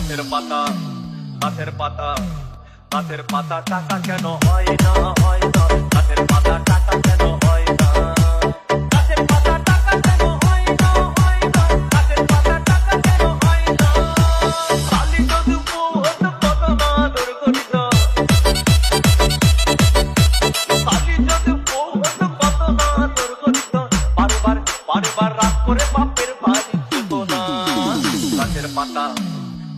গাছের পাতা গাছের পাতা গাছের পাতা টাকা কেন হয় না হয় না? গাছের পাতা টাকা কেন হয় না? বারবার বারবার করে পাতা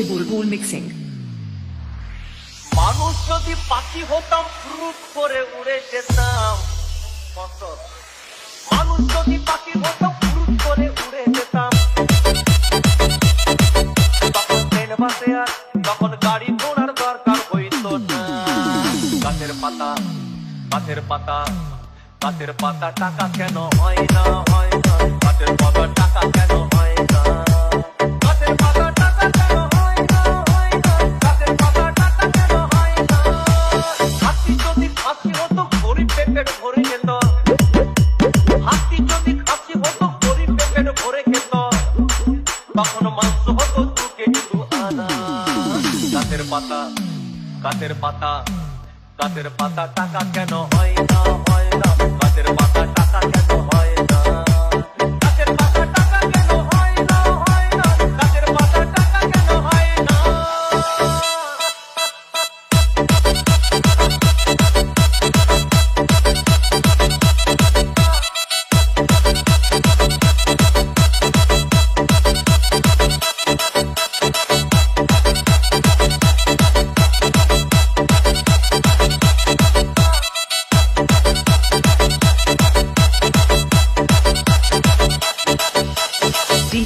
DJ Bulbul Mixing. মানুষ যদি পাখি হতাম ফ্রুট করে উড়ে যেতাম। মানুষ যদি পাখি হতাম ফ্রুট করে উড়ে যেতাম। তখন ট্রেন বাসে আর, তখন গাড়ি, ঘোড়ার দরকার হইতো না। গাছের পাতা গাছের পাতা গাছের পাতা টাকা কেন হয় না হয় না। গাছের পাতা টাকা তখন মাংস হতো কেজি আনা। গাছের পাতা গাছের পাতা গাছের পাতা টাকা কেন হয় না হয় না? গাছের পাতা টাকা কেন হয়